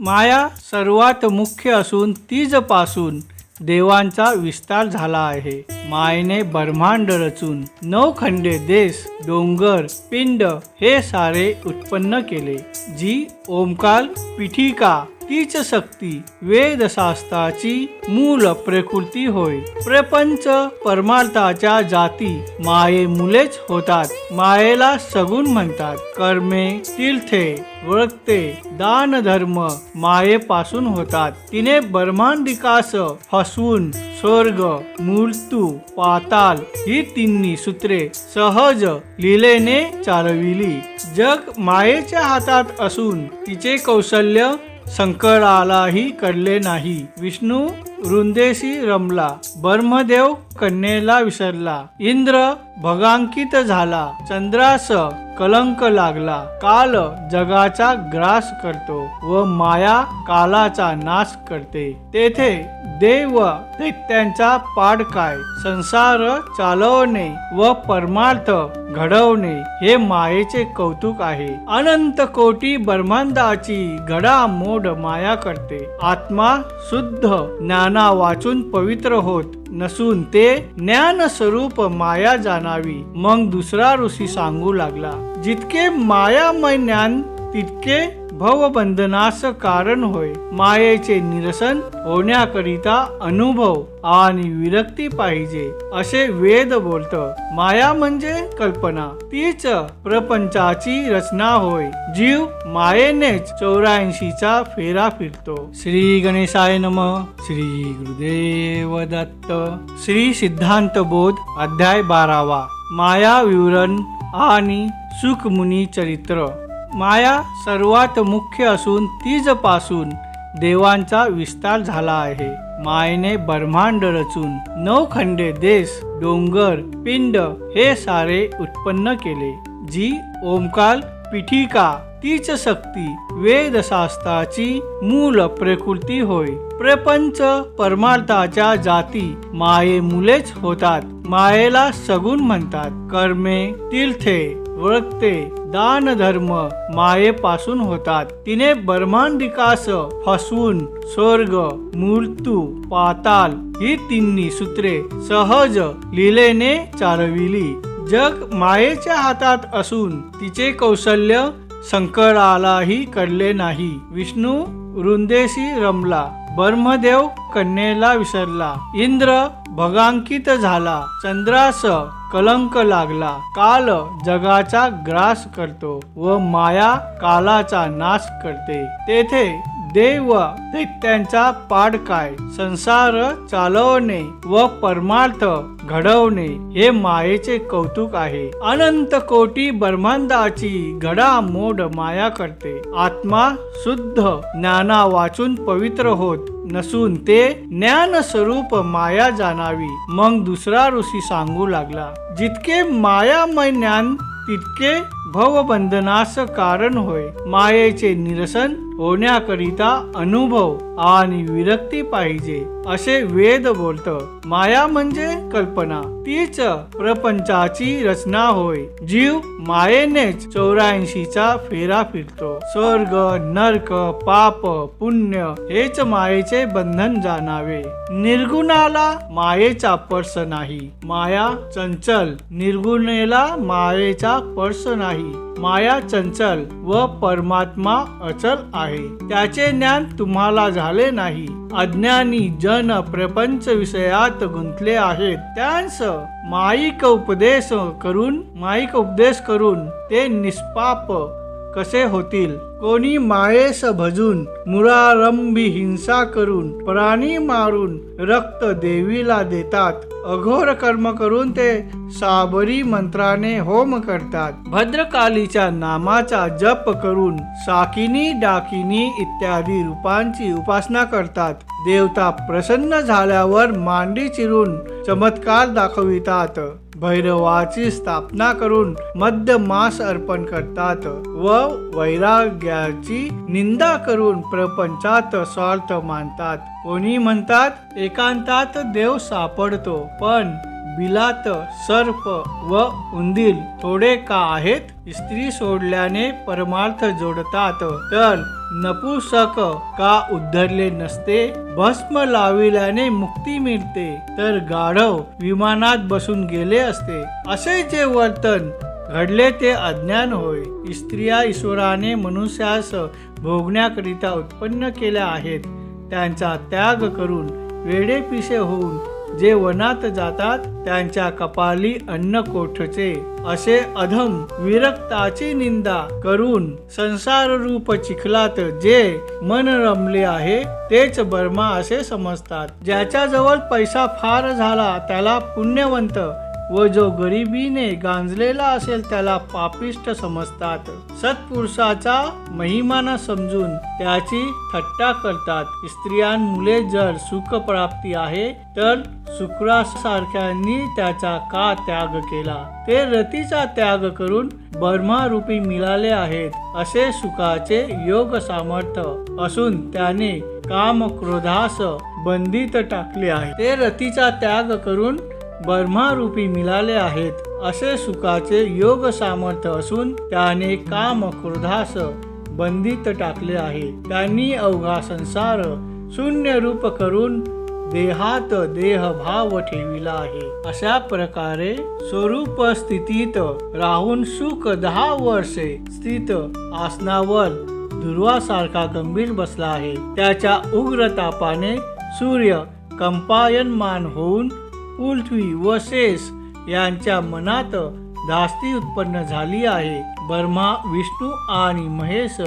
माया सर्वात मुख्य असून तीजपासून देवांचा विस्तार झाला आहे. मायेने ब्रह्मांड रचून नऊ खंडे देश डोंगर पिंड हे सारे उत्पन्न केले जी ओमकाल पिठिका तीच शक्ती वेदशास्त्राची मूल प्रकृती होय. प्रपंच परमार्थाच्या जाती माये मुलेच होतात. मायेला सगुण म्हणतात. कर्मे तीर्थे वळते दान धर्म मायेपासून होतात. तिने ब्रह्मांडिकास हसून स्वर्ग मृत्यू पाताल ही तिन्ही सूत्रे सहज लीलेने चालविली. जग मायेच्या हातात असून तिचे कौशल्य शंकरालाही कळले नाही. विष्णू? वृंदेशी रमला ब्रह्मदेव कन्येला विसरला. इंद्र भगांकित झाला चंद्रास कलंक लागला. काल जगाचा ग्रास करतो व माया कालाचा नाश करते. तेथे देव दैत्यांचा पाड काय? संसार चालवणे व परमार्थ घडवणे हे मायेचे कौतुक आहे. अनंत कोटी ब्रह्मांडाची घडामोड माया करते. आत्मा शुद्ध ज्ञान वाचून पवित्र होत नसून ते ज्ञान स्वरूप माया जाणावी. मग दुसरा ऋषी सांगू लागला जितके मायामय ज्ञान तितके भवबंधनास कारण होय. मायेचे निरसन होण्याकरिता अनुभव आणि विरक्ती पाहिजे असे वेद बोलत. माया म्हणजे कल्पना. तीच प्रपंचाची रचना होय. जीव मायेनेच चौऱ्याऐंशीचा फेरा फिरतो. श्री गणेशाय नम. श्री गुरुदेव दत्त. श्री सिद्धांत बोध अध्याय बारावा. माया विवरण आणि सुखमुनी चरित्र. माया सर्वात मुख्य असून तीजपासून देवांचा विस्तार झाला आहे. मायेने ब्रह्मांड रचून नऊ खंडे देश डोंगर पिंड हे सारे उत्पन्न केले जी ओमकाल पिठिका तीच शक्ती वेदशास्त्राची मूल प्रकृती होय. प्रपंच परमार्थाच्या जाती माये मुलेच होतात. मायेला सगुण म्हणतात. कर्मे तीर्थे वळते दान धर्म मायेपासून होतात. तिने ब्रह्मांडिकास फसवून स्वर्ग मृत्यू पाताल ही तिन्ही सूत्रे सहज लीलेने चालविली. जग मायेच्या हातात असून तिचे कौशल्य शंकरालाही कळले नाही. विष्णू वृंदेशी रमला. ब्रह्मदेव कन्येला विसरला. इंद्र भगांकित झाला. चंद्रास कलंक लागला. काल जगाचा ग्रास करतो व माया कालाचा नाश करते. तेथे देव दैत्यांचा पाड काय? संसार चालवणे व परमार्थ घडवणे हे मायेचे कौतुक आहे. अनंत कोटी ब्रह्मांडाची घडामोड माया करते. आत्मा शुद्ध ज्ञाना वाचून पवित्र होत नसून ते ज्ञान स्वरूप माया जाणावी. मग दुसरा ऋषी सांगू लागला जितके मायामय ज्ञान तितके भवबंधनास कारण होय. मायेचे निरसन होण्याकरिता अनुभव आणि विरक्ती पाहिजे असे वेद बोलत. माया म्हणजे कल्पना तीच प्रपंचाची रचना होय. जीव मायेनेच चौऱ्याऐंशीचा फेरा फिरतो. स्वर्ग नरक पाप पुण्य हेच मायेचे बंधन जाणावे. निर्गुणाला मायेचा पर्स नाही. माया चंचल निर्गुणेला मायेचा पर्स नाही. माया चंचल व परमात्मा अचल आहे. त्याचे ज्ञान तुम्हाला झाले नाही. अज्ञानी जन प्रपंच विषयात गुंतले आहेत. त्यांस माईक उपदेश करून माईक उपदेश करून ते निष्पाप कसे होतील? कोणी मायेस भजून मुरारंभी हिंसा करून प्राणी मारून रक्त देवीला देतात. अघोर कर्म करून ते साबरी मंत्राने होम करतात. भद्रकालीच्या नामाचा जप करून साकिनी डाकिनी इत्यादी रूपांची उपासना करतात. देवता प्रसन्न झाल्यावर मांडी चिरून चमत्कार दाखवितात. भैरवाची स्थापना करून मध्य मास अर्पण करतात व वैराग्याची निंदा करून प्रपंचात स्वार्थ मानतात. कोणी म्हणतात एकांतात देव सापडतो पण बिलात सर्प व उंदील थोडे का आहेत? स्त्री सोडल्याने परमार्थ जोडतात. तर नपुसक का उद्धरले नसते? भस्म लाविल्याने मुक्ती मिळते. तर गाढव विमानात बसून गेले असते. असे जे वर्तन घडले ते अज्ञान होय. स्त्रिया ईश्वराने मनुष्यास भोगण्याकरिता उत्पन्न केल्या आहेत. त्यांचा त्याग करून वेडेपिसे होऊन जे वनात जातात त्यांच्या कपाली अन्न कोठचे असे अधम विरक्ताची निंदा करून संसार रूप चिखलात जे मन रमले आहे तेच बर्मा असे समजतात. ज्याच्या जवळ पैसा फार झाला त्याला पुण्यवंत व जो गरिबीने गांजलेला असेल त्याला पापिष्ट समजतात. सत्पुरुषाचा महिमाना समजून त्याची थट्टा करतात. स्त्रियांमुळे जर सुख प्राप्ती आहे तर शुक्रासारख्यांनी त्याचा का त्याग केला? ते रतीचा त्याग करून बर्मारूपी मिळाले आहेत असे सुखाचे योग सामर्थ्य असून त्याने काम क्रोधास बंदित टाकले आहे. ते रतीचा त्याग करून ब्रह्मारूपी मिळाले आहेत. असे सुखाचे योग सामर्थ्य असून त्याने काम क्रोधास बंदित टाकले आहे. त्यांनी अवघा संसार शून्य रूप करून देहात देह भाव ठेविला आहे. अशा प्रकारे स्वरूप स्थितीत राहून सुख दहा वर्षे स्थित आसनावर दुर्वासारखा गंभीर बसला आहे. त्याच्या उग्र तापाने सूर्य कंपायनमान होऊन पृथ्वी व शेष यांच्या मनात धास्ती उत्पन्न झाली आहे. ब्रह्मा विष्णू आणि महेश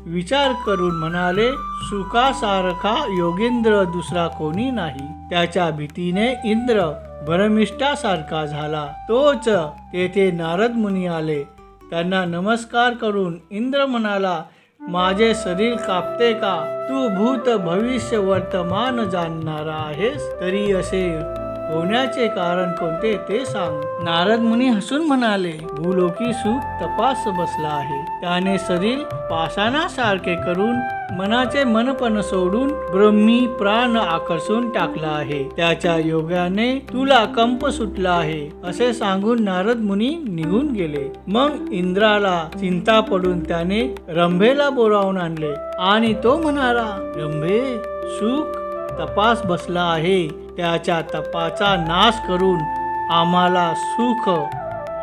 विचार करून म्हणाले सुखासारखा योगेंद्र दुसरा कोणी नाही. त्याच्या भीतीने इंद्र भरमिष्ठासारखा झाला. तोच तेथे नारद मुनी आले. त्यांना नमस्कार करून इंद्र म्हणाला माझे शरीर कापते का? तू भूत भविष्य वर्तमान जाणणारा आहेस तरी असे होण्याचे कारण कोणते ते सांग. नारद मुनी हसून म्हणाले भूलोकी सुख तपास बसला आहे. त्याने शरीर पाषाणासारखे करून मनाचे मनपण सोडून ब्रह्मी प्राण आकर्षून टाकला आहे. त्याच्या योगाने तुला कंप सुटला आहे असे सांगून नारद मुनी निघून गेले. मग इंद्राला चिंता पडून त्याने रंभेला बोलावून आणले. आणि तो म्हणाला रंभे सुख तपास बसला आहे. त्याच्या तपाचा नाश करून आम्हाला सुख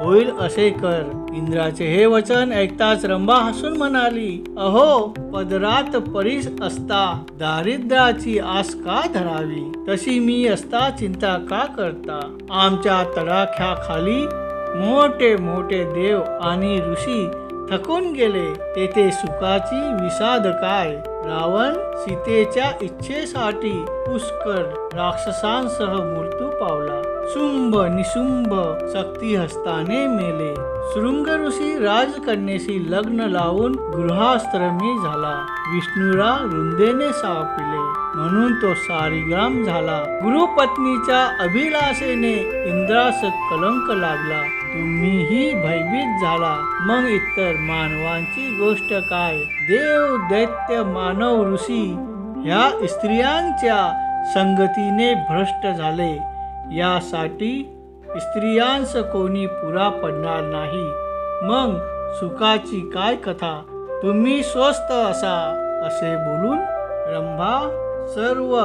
होईल असे कर. इंद्राचे हे वचन ऐकताच रंभा हसून म्हणाली अहो पदरात परीस असता दारिद्र्याची आस का धरावी? तशी मी असता चिंता का करता? आमच्या तडाख्याखाली मोठे मोठे देव आणि ऋषी थकून गेले तेथे सुखाची विषाद काय? रावण सीतेच्या इच्छेसाठी पुष्कर राक्षसांसह मृत्यू पावला. शुंभ निशुंभ शक्ती हस्ताने मेले. शृंग ऋषी राजकन्येशी लग्न लावून गृहास्त्रमी झाला. विष्णूला रुंदेने सापले म्हणून तो सारीग्राम झाला. गुरुपत्नीच्या अभिलाषेने इंद्रास कलंक लागला. तुम्हीही भयभीत झाला. मग इतर मानवांची गोष्ट काय? देव दैत्य मानव ऋषी ह्या स्त्रियांच्या संगतीने भ्रष्ट झाले. यासाठी स्त्रियांस कोणी पुरा पडणार नाही. मग सुखाची काय कथा? तुम्ही स्वस्त असा असे बोलून रंभा सर्व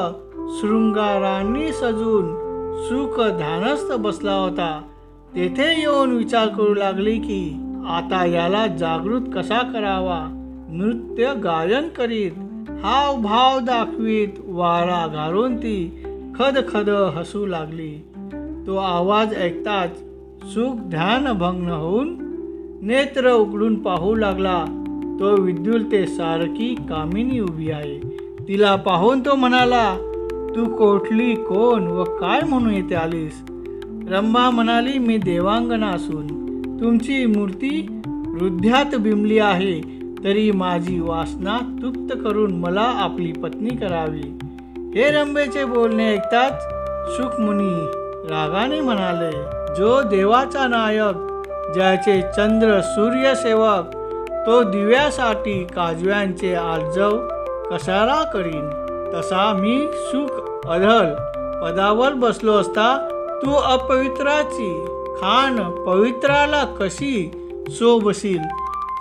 शृंगारांनी सजून सुख ध्यानस्थ बसला होता. तेथे येऊन विचार करू लागली की आता याला जागृत कसा करावा? नृत्य गायन करीत हाव भाव दाखवीत वारा घालून ती खद खद हसू लागली. तो आवाज ऐकताच सुख ध्यान भंग होऊन नेत्र उघडून पाहू लागला. तो विद्युलते सारखी कामिनी उभी आहे. तिला पाहून तो म्हणाला तू कोठली कोण व काय म्हणून येथे आलीस? रंभा म्हणाली मी देवांगना असून तुमची मूर्ती वृद्ध्यात बिंबली आहे तरी माझी वासना तृप्त करून मला आपली पत्नी करावी. हे रंभेचे बोलणे ऐकताच सुखमुनी रागाने म्हणाले जो देवाचा नायक ज्याचे चंद्र सूर्य सेवक तो दिव्यासाठी काजव्यांचे आर्जव कशाला करीन तसा मी सुख अधल पदावर बसलो असता तू अपवित्राची. खाण पवित्राला कशी शोभशील?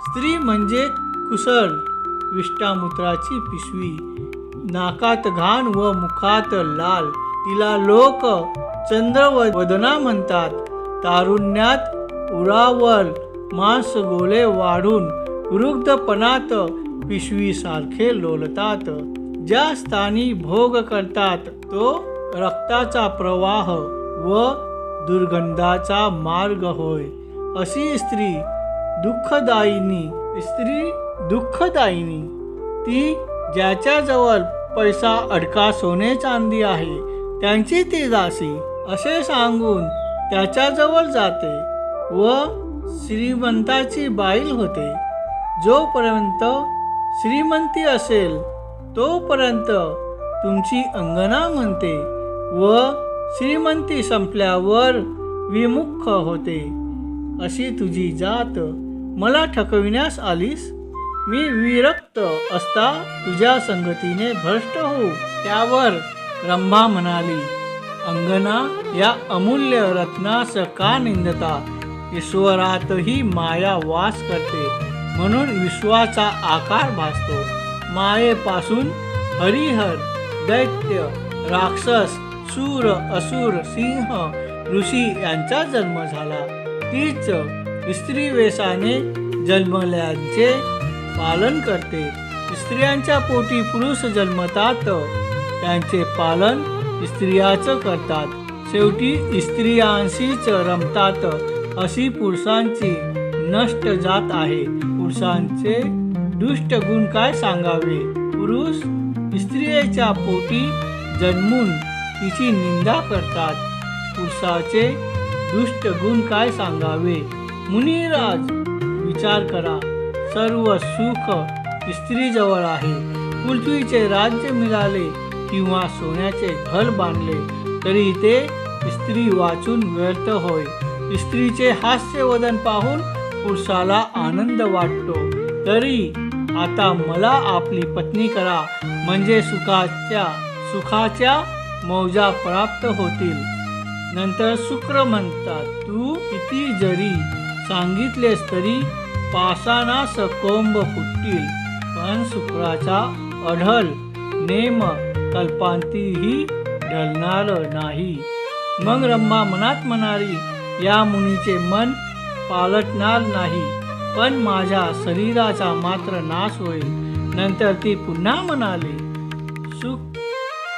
स्त्री म्हणजे कुसळ विष्टामूत्राची पिशवी. नाकात घाण व मुखात लाल. तिला लोक चंद्र व- वदना म्हणतात. तारुण्यात उरावल. मांस गोले वाढून वृद्धपणात पिशवीसारखे लोलतात. ज्या स्थानी भोग करतात तो रक्ताचा प्रवाह. व दुर्गंधाचा मार्ग होय. अशी स्त्री दुःखदायिनी स्त्री दुःखदायिनी ती ज्याच्याजवळ पैसा अडका सोने चांदी आहे त्यांची ती दासी असे सांगून त्याच्याजवळ जाते व श्रीमंताची बाईल होते. जोपर्यंत श्रीमंती असेल तोपर्यंत तुमची अंगना म्हणते व श्रीमंती संपल्यावर विमुख होते. अशी तुझी जात मला ठकविण्यास आलीस? मी विरक्त असता तुझ्या संगतीने भ्रष्ट होऊ त्यावर रंभा म्हणाली. अंगना या अमूल्य रत्नास का निंदता? ईश्वरातही माया वास करते. म्हणून विश्वाचा आकार भासतो. मायेपासून हरिहर दैत्य राक्षस सूर असुर सिंह ऋषी यांचा जन्म झाला. तीच स्त्री वेशाने जन्मल्याचे पालन करते. स्त्रियांच्या पोटी पुरुष जन्मतात त्यांचे पालन स्त्रियाच करतात. शेवटी स्त्रियांशीच रमतात अशी पुरुषांची नष्ट जात आहे. पुरुषांचे दुष्ट गुण काय सांगावे? पुरुष स्त्रियेच्या पोटी जन्मून तिची निंदा करतात. पुरुषाचे दुष्ट गुण काय सांगावे? मुनिराज विचार करा. सर्व सुख स्त्रीजवळ आहे. पृथ्वीचे राज्य मिळाले किंवा सोन्याचे घर बांधले तरी ते स्त्री वाचून व्यर्थ होय. स्त्रीचे हास्य वदन पाहून पुरुषाला आनंद वाटतो. तरी आता मला आपली पत्नी करा. म्हणजे सुखाच्या सुखाच्या मौजा प्राप्त होतील. नंतर शुक्र म्हणतात तू किती जरी सांगितलेस तरी पासाना सकोंब फुटतील पण शुक्राचा अढल नेम कल्पांतीही ढलणार नाही. मग रम्मा मनात म्हणाली या मुनीचे मन पालटणार नाही पण माझ्या शरीराचा मात्र नाश होईल. नंतर ती पुन्हा म्हणाली सुख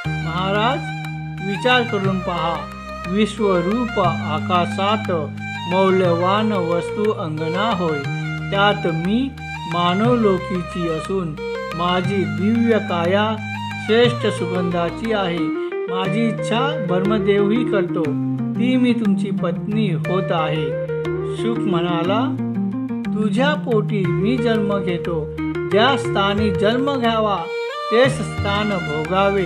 महाराज विचार करून पहा. विश्वरूप आकाशात मौल्यवान वस्तू अंगणा होय. त्यात मी मानवलोकीची असून माझी दिव्य काया श्रेष्ठ सुगंधाची आहे. माझी इच्छा ब्रह्मदेवही करतो. ती मी तुमची पत्नी होत आहे. सुख म्हणाला तुझ्या पोटी मी जन्म घेतो. ज्या स्थानी जन्म घ्यावा तेच स्थान भोगावे.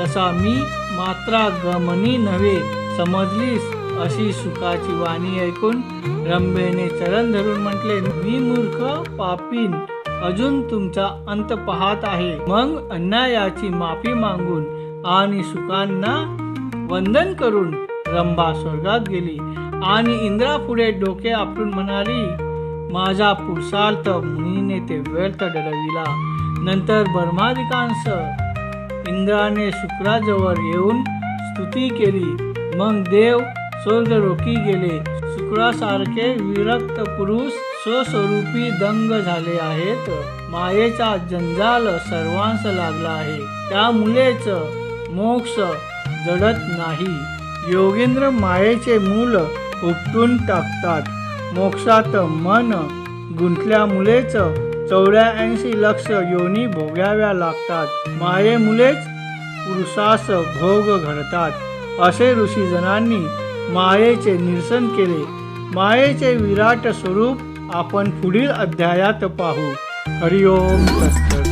तसा मी मात्रा गमनी नव्हे समजलीस अशी सुखाची वाणी ऐकून रंभेने चरण धरून म्हटले मी मूर्ख पापीन अजून तुमचा अंत पाहत आहे. मग अन्यायाची माफी मागून आणि सुखांना वंदन करून रंभा स्वर्गात गेली. आणि इंद्रापुढे डोके आपटून म्हणाली माझा पुरुषार्थ मुनीने ते व्यर्थ डरविला. नंतर ब्रह्मादिकांस इंद्राने शुक्राजवळ येऊन स्तुती केली. मग देव स्वर्गरोखी गेले. शुक्रासारखे विरक्त पुरुष स्वस्वरूपी दंग झाले आहेत. मायेचा जंजाल सर्वांस लागला आहे. त्यामुळेच मोक्ष जडत नाही. योगेंद्र मायेचे मूल उपटून टाकतात. मोक्षात मन गुंतल्यामुळेच चौऱ्याऐंशी लक्ष योनी भोगाव्या लागतात. मायेमुळेच पुरुषास भोग घडतात. असे ऋषीजनांनी मायेचे निरसन केले. मायेचे विराट स्वरूप आपण पुढील अध्यायात पाहू. हरिओम तत्सत.